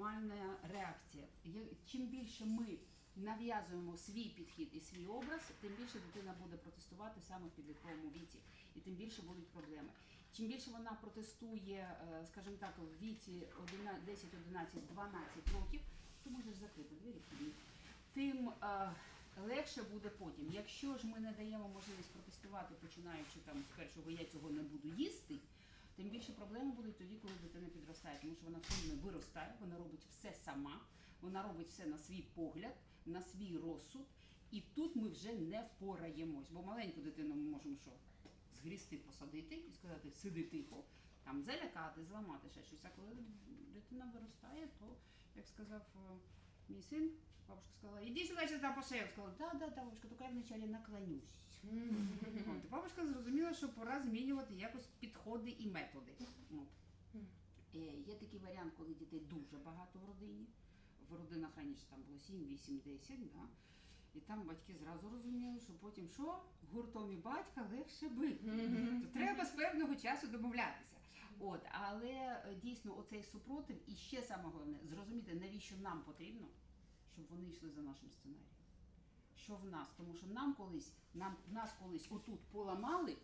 нормальна реакція. Чим більше ми нав'язуємо свій підхід і свій образ, тим більше дитина буде протестувати саме в підлітковому віці, і тим більше будуть проблеми. Чим більше вона протестує, е, скажімо так, в віці 10, 11, 12 років, ти можеш закрити двері тим е, легше буде потім. Якщо ж ми не даємо можливість протестувати, починаючи там з першого я цього не буду їсти. Тим більше проблеми будуть тоді, коли дитина підростає, тому що вона сильно виростає, вона робить все сама, вона робить все на свій погляд, на свій розсуд. І тут ми вже не впораємось. Бо маленьку дитину ми можемо що? Згрісти, посадити і сказати, сиди тихо, там залякати, зламати ще щось. А коли дитина виростає, то, як сказав е, мій син, бабушка сказала, іди сюди, зараз дам по. Сказала, да, да, да, бабушка, тільки я вначале наклонюсь. От, і бабушка зрозуміла, що пора змінювати якось підходи і методи. От. Е, Є такий варіант, коли дітей дуже багато в родині. В родинах раніше там було 7, 8, 10, да? і там батьки зразу розуміли, що потім що гуртом і батька легше бити. То треба з певного часу домовлятися. От, але е, дійсно оцей супротив, і ще саме головне, зрозуміти, навіщо нам потрібно, щоб вони йшли за нашим сценарієм що в нас, тому що нам колись, нам нас колись отут поламали,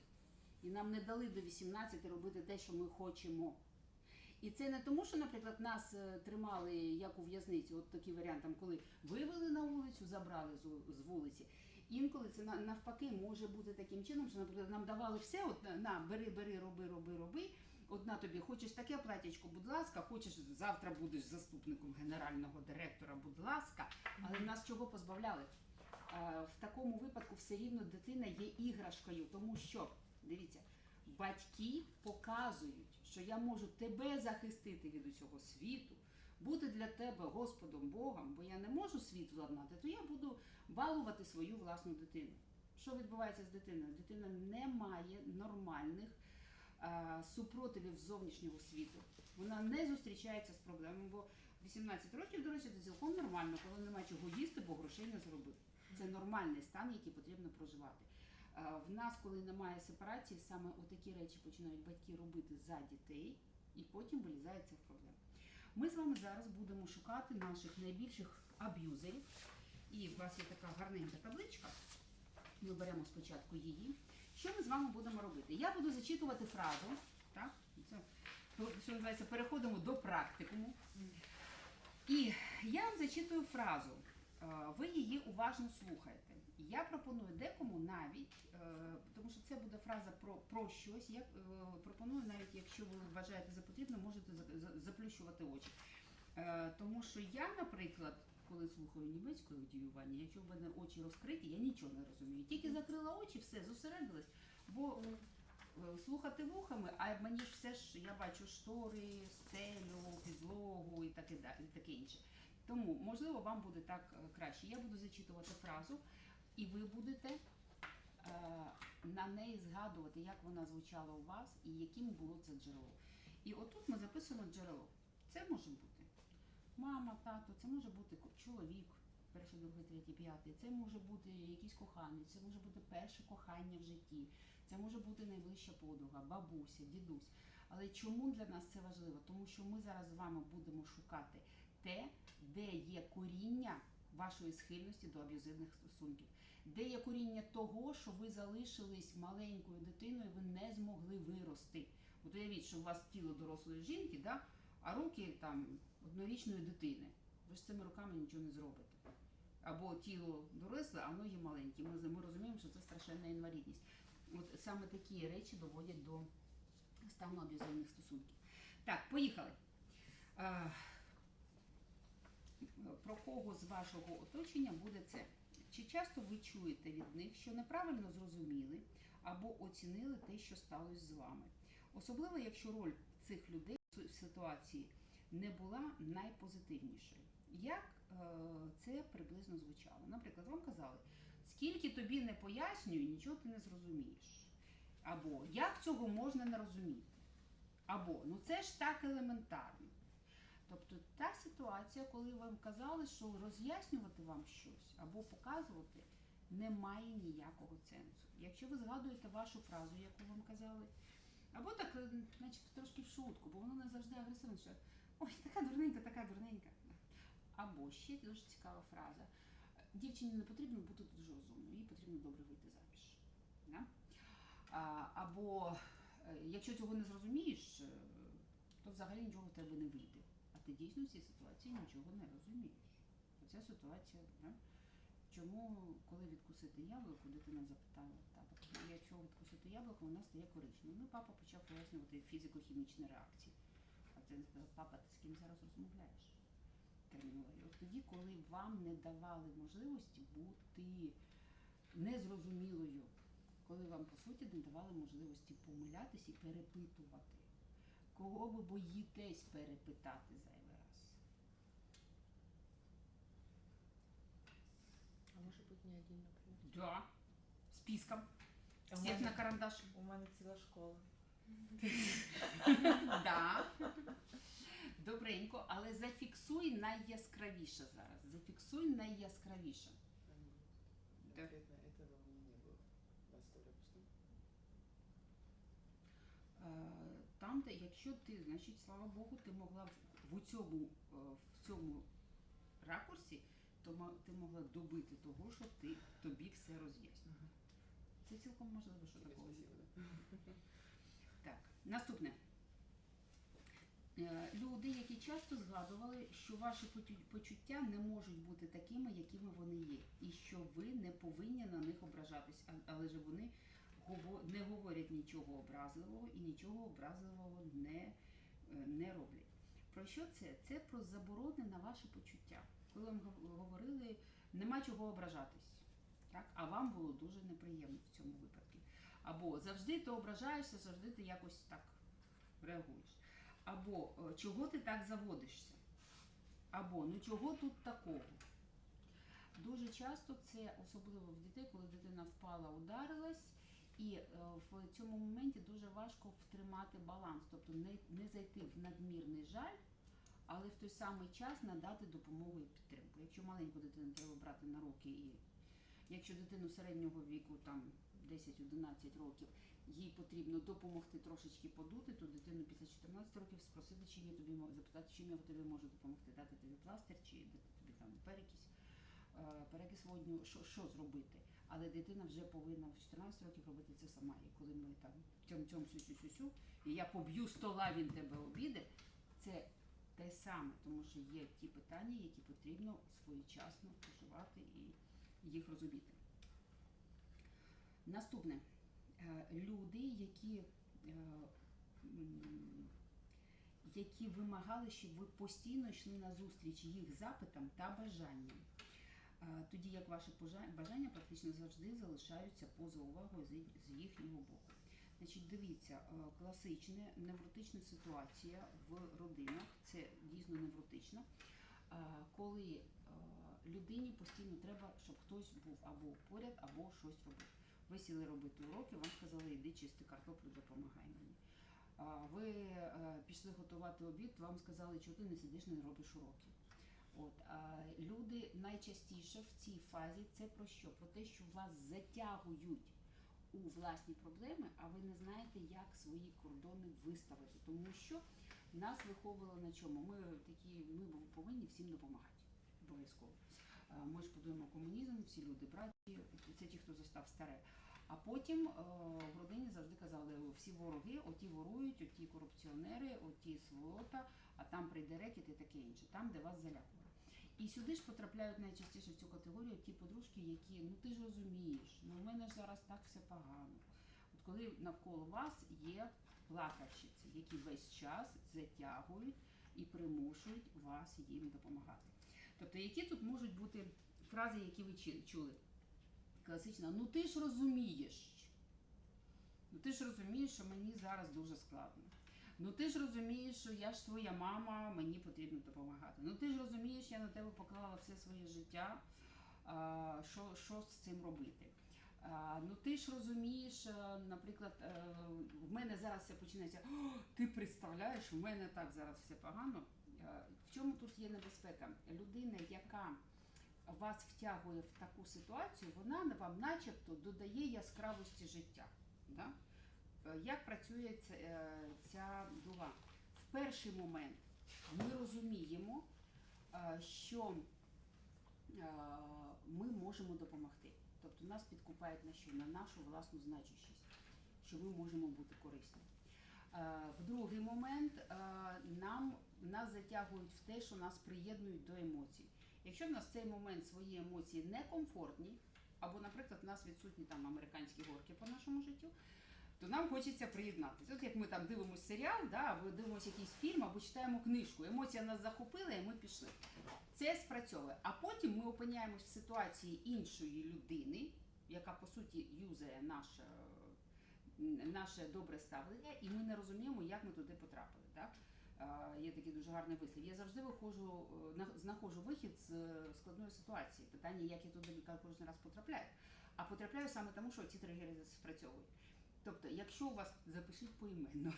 і нам не дали до 18 робити те, що ми хочемо. І це не тому, що, наприклад, нас е, тримали як у в'язниці, от такий варіант, там, коли вивели на вулицю, забрали з, вулиці. Інколи це навпаки може бути таким чином, що, наприклад, нам давали все, от на, бери, бери, роби, роби, роби. От на тобі, хочеш таке платячко, будь ласка, хочеш завтра будеш заступником генерального директора, будь ласка, але нас чого позбавляли? Е, в такому випадку все рівно дитина є іграшкою, тому що дивіться, батьки показують, що я можу тебе захистити від усього світу, бути для тебе Господом Богом, бо я не можу світ владнати, то я буду балувати свою власну дитину. Що відбувається з дитиною? Дитина не має нормальних е, супротивів зовнішнього світу. Вона не зустрічається з проблемами, бо 18 років, до речі, це цілком нормально, коли немає чого їсти, бо грошей не заробив. Це нормальний стан, який потрібно проживати. Е, В нас, коли немає сепарації, саме отакі речі починають батьки робити за дітей, і потім вилізається в проблему. Ми з вами зараз будемо шукати наших найбільших аб'юзерів. І у вас є така гарненька табличка. Ми беремо спочатку її. Що ми з вами будемо робити? Я буду зачитувати фразу. Так? Це, що називається, переходимо до практикуму. І я вам зачитую фразу. Е, Ви її уважно слухаєте. Я пропоную декому навіть, е, тому що це буде фраза про, про щось. Я е, пропоную, навіть якщо ви вважаєте за потрібне, можете за- за- заплющувати очі. Тому що я, наприклад, коли слухаю німецьке аудіювання, якщо в мене очі розкриті, я нічого не розумію. Тільки закрила очі, все, зосередилась. Бо слухати вухами, а мені ж все ж я бачу штори, стелю, підлогу і таке, і таке інше. Тому, можливо, вам буде так е, краще. Я буду зачитувати фразу, і ви будете е, на неї згадувати, як вона звучала у вас і яким було це джерело. І отут ми записуємо джерело. Це може бути мама, тато, це може бути чоловік, перший, другий, третій, п'ятий, це може бути якийсь коханець, це може бути перше кохання в житті, це може бути найближча подруга, бабуся, дідусь. Але чому для нас це важливо? Тому що ми зараз з вами будемо шукати те, де є коріння вашої схильності до аб'юзивних стосунків, де є коріння того, що ви залишились маленькою дитиною, ви не змогли вирости. От уявіть, що у вас тіло дорослої жінки, да? а руки там однорічної дитини. Ви ж цими руками нічого не зробите. Або тіло доросле, а ноги маленькі. Ми, ми розуміємо, що це страшенна інвалідність. От саме такі речі доводять до стану аб'юзивних стосунків. Так, поїхали. Про кого з вашого оточення буде це? Чи часто ви чуєте від них, що неправильно зрозуміли або оцінили те, що сталося з вами? Особливо, якщо роль цих людей в ситуації не була найпозитивнішою. Як е, це приблизно звучало? Наприклад, вам казали, скільки тобі не пояснюю, нічого ти не зрозумієш. Або як цього можна не розуміти? Або ну це ж так елементарно. Тобто та ситуація, коли вам казали, що роз'яснювати вам щось або показувати не має ніякого сенсу. Якщо ви згадуєте вашу фразу, яку вам казали, або так, е, наче трошки в шутку, бо воно не завжди агресивно, що Ой, така дурненька, така дурненька. Або ще дуже цікава фраза. Дівчині не потрібно бути дуже розумною, їй потрібно добре вийти заміж. Да? Або е, якщо цього не зрозумієш, е, то взагалі нічого в тебе не вийде. Ти дійсно в цій ситуації нічого не розумієш. Оця ситуація, да? чому, коли відкусити яблуко, дитина запитала тата, якщо відкусити яблуко, вона стає коричневою. Ну, папа почав пояснювати фізико-хімічні реакції. А він сказав, папа, ти з ким зараз розмовляєш? Термінологію. От тоді, коли вам не давали можливості бути незрозумілою, коли вам по суті не давали можливості помилятись і перепитувати. Кого ви боїтесь перепитати зайвий раз? А може бути не один, наприклад. Да. Списком. А у Всіх мене, на карандаш. у мене ціла школа. Да. Добренько, але зафіксуй найяскравіше зараз. Зафіксуй найяскравіше. Да. Конкретно этого у меня не было. Бастория пустым. Е, Там, де якщо ти, значить, слава Богу, ти могла в, в цьому, е, в цьому ракурсі, то ма- ти могла добити того, що ти тобі все роз'яснює. Це цілком можливо, що такого. є. Так, наступне. Е, Люди, які часто згадували, що ваші почуття не можуть бути такими, якими вони є, і що ви не повинні на них ображатись, але ж вони не говорять нічого образливого і нічого образливого не, е, не роблять. Про що це? Це про заборони на ваші почуття. Коли вам говорили, нема чого ображатись, так? а вам було дуже неприємно в цьому випадку. Або завжди ти ображаєшся, завжди ти якось так реагуєш. Або е, чого ти так заводишся? Або ну чого тут такого? Дуже часто це, особливо в дітей, коли дитина впала, ударилась, і е, в цьому моменті дуже важко втримати баланс, тобто не, не зайти в надмірний жаль, але в той самий час надати допомогу і підтримку. Якщо маленьку дитину треба брати на руки, і якщо дитину середнього віку там 10-11 років, їй потрібно допомогти трошечки подути, то дитину після 14 років спросити, чим я тобі можу запитати, чим я тобі можу допомогти, дати тобі пластир чи дати тобі там перекись, е, перекис водню, що, що зробити. Але дитина вже повинна в 14 років робити це сама. І коли ми там тьом тьом сю сю сю сю і я поб'ю стола, він тебе обіде, це те саме, тому що є ті питання, які потрібно своєчасно проживати і їх розуміти. Наступне. Е, Люди, які, е, які вимагали, щоб ви постійно йшли на зустріч їх запитам та бажанням. Е, Тоді як ваші бажання практично завжди залишаються поза увагою з- їхнього боку. Значить, дивіться, е, класична невротична ситуація в родинах, це дійсно невротична, е, коли людині постійно треба, щоб хтось був або поряд, або щось робив. Ви сіли робити уроки, вам сказали, йди чисти картоплю, допомагай мені. Ви пішли готувати обід, вам сказали, що ти не сидиш, не робиш уроки. От, а люди найчастіше в цій фазі це про що? Про те, що вас затягують у власні проблеми, а ви не знаєте, як свої кордони виставити. Тому що нас виховували на чому? Ми такі, ми повинні всім допомагати. Обов'язково. Ми ж будуємо комунізм, всі люди браті, це ті, хто застав старе. А потім е, в родині завжди казали, всі вороги, оті ворують, оті корупціонери, оті сволота, а там прийде рекет і таке інше, там, де вас залякували. І сюди ж потрапляють найчастіше в цю категорію ті подружки, які ну ти ж розумієш, ну в мене ж зараз так все погано. От коли навколо вас є плакавщиці, які весь час затягують і примушують вас їм допомагати. Тобто, які тут можуть бути фрази, які ви чули? Класична, ну ти ж розумієш. Ну ти ж розумієш, що мені зараз дуже складно. Ну ти ж розумієш, що я ж твоя мама, мені потрібно допомагати. Ну ти ж розумієш, я на тебе поклала все своє життя. А, що, що з цим робити? А, ну ти ж розумієш, е, наприклад, е, в мене зараз все починається. Ти представляєш, в мене так зараз все погано. Е, В чому тут є небезпека? Людина, яка вас втягує в таку ситуацію, вона вам начебто додає яскравості життя. Да? Як працює ця, е, ця дуга? В перший момент ми розуміємо, е, що е, ми можемо допомогти. Тобто нас підкупають на що? На нашу власну значущість, що ми можемо бути корисні. В другий момент нам нас затягують в те, що нас приєднують до емоцій. Якщо в нас в цей момент свої емоції некомфортні, або, наприклад, в нас відсутні там американські горки по нашому життю, то нам хочеться приєднатися. От як ми там дивимося серіал, да, або дивимося якийсь фільм, або читаємо книжку. Емоція нас захопила, і ми пішли. Це спрацьовує. А потім ми опиняємось в ситуації іншої людини, яка по суті юзає наше, наше добре ставлення, і ми не розуміємо, як ми туди потрапили. Так? Є такий дуже гарний вислів. Я завжди виходжу, е, на- знаходжу вихід з е, складної ситуації. Питання, як я туди кожен раз потрапляю. А потрапляю саме тому, що ці тригери спрацьовують. Тобто, якщо у вас запишіть поіменно,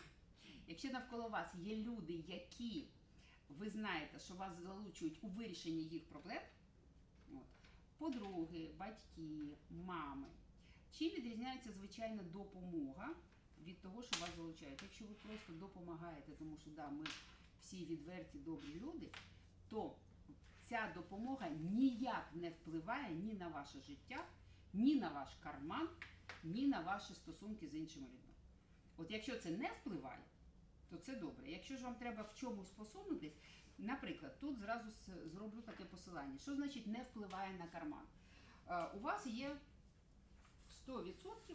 якщо навколо вас є люди, які ви знаєте, що вас залучують у вирішенні їх проблем, от, подруги, батьки, мами, чим відрізняється звичайна допомога від того, що вас залучають? Якщо ви просто допомагаєте, тому що да, ми всі відверті, добрі люди, то ця допомога ніяк не впливає ні на ваше життя, ні на ваш карман, ні на ваші стосунки з іншими людьми. От якщо це не впливає, то це добре. Якщо ж вам треба в чомусь посунутись, наприклад, тут зразу зроблю таке посилання. Що значить не впливає на карман? Е, у вас є 100%,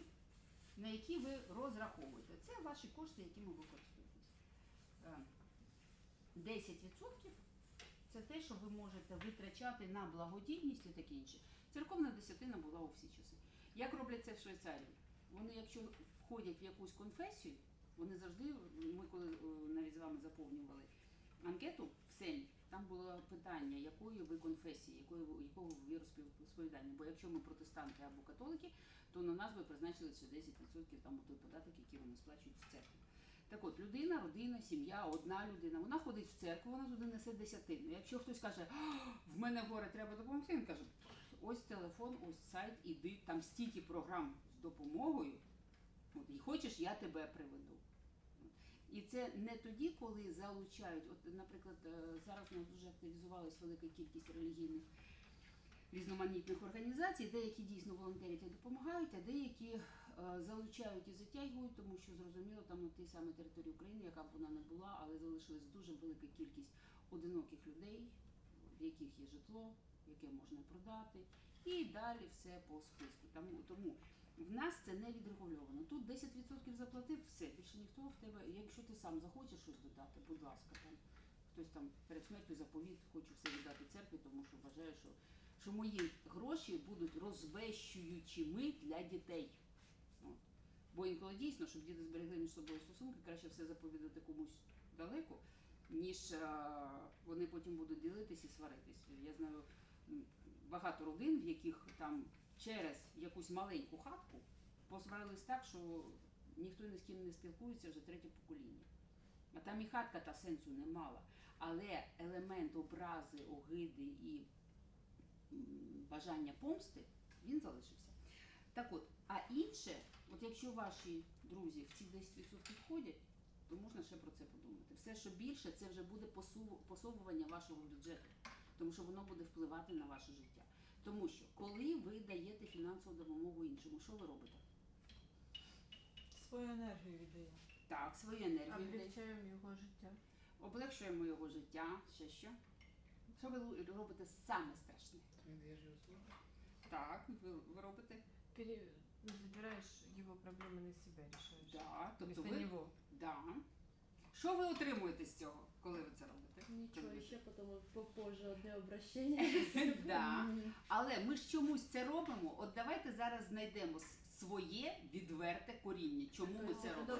на які ви розраховуєте. Це ваші кошти, якими ви користуєтесь. Е, 10% це те, що ви можете витрачати на благодійність і таке інше. Церковна десятина була у всі часи. Як роблять це в Швейцарії? Вони, якщо входять в якусь конфесію, вони завжди, ми коли е, навіть з вами заповнювали анкету в селі, там було питання, якої ви конфесії, якої якого ви віросповідання. Бо якщо ми протестанти або католики, то на нас би призначили ще 10% там той податок, який вони сплачують в церкві. Так от, людина, родина, сім'я, одна людина, вона ходить в церкву, вона туди несе десятину. Якщо хтось каже, «А, в мене горе треба допомогти, він каже, ось телефон, ось сайт, іди, там стільки програм з допомогою. От, і хочеш, я тебе приведу. І це не тоді, коли залучають. От, наприклад, е, зараз у нас дуже активізувалась велика кількість релігійних різноманітних організацій, деякі дійсно волонтерять і допомагають, а деякі е, залучають і затягують, тому що зрозуміло, там на тій самій території України, яка б вона не була, але залишилась дуже велика кількість одиноких людей, в яких є житло, яке можна продати, і далі все по списку. Тому, тому в нас це не відрегульовано. Тут 10% заплатив, все, більше ніхто в тебе, якщо ти сам захочеш щось додати, будь ласка, там хтось там перед смертю заповіт, хочу все віддати церкві, тому що вважаю, що, що мої гроші будуть розвещуючими для дітей. От. Бо інколи дійсно, щоб діти зберегли між собою стосунки, краще все заповідати комусь далеко, ніж е, вони потім будуть ділитись і сваритись. Я знаю багато родин, в яких там через якусь маленьку хатку посварились так, що ніхто ні з ким не спілкується вже третє покоління. А там і хатка та сенсу не мала. Але елемент образи, огиди і бажання помсти він залишився. Так от, а інше, от якщо ваші друзі в ці 10% входять, то можна ще про це подумати. Все, що більше, це вже буде посовування вашого бюджету, тому що воно буде впливати на ваше життя. Тому що коли ви даєте фінансову допомогу іншому, що ви робите? Свою енергію віддає. Так, свою енергію даєте. Облегчаємо його життя. облегшуємо його життя. Ще що? Що ви робите саме страшне? Так, ви, ви робите? Пере... Забираешь его проблемы на себя, решаешь. Да, тобто Вместо ви, да. Що ви отримуєте з цього, коли ви це робите? Нічого Коли- еще потом попозже одне обращення. Да. Але ми ж чомусь це робимо. От давайте зараз знайдемо своє відверте коріння. Чому ми це робимо?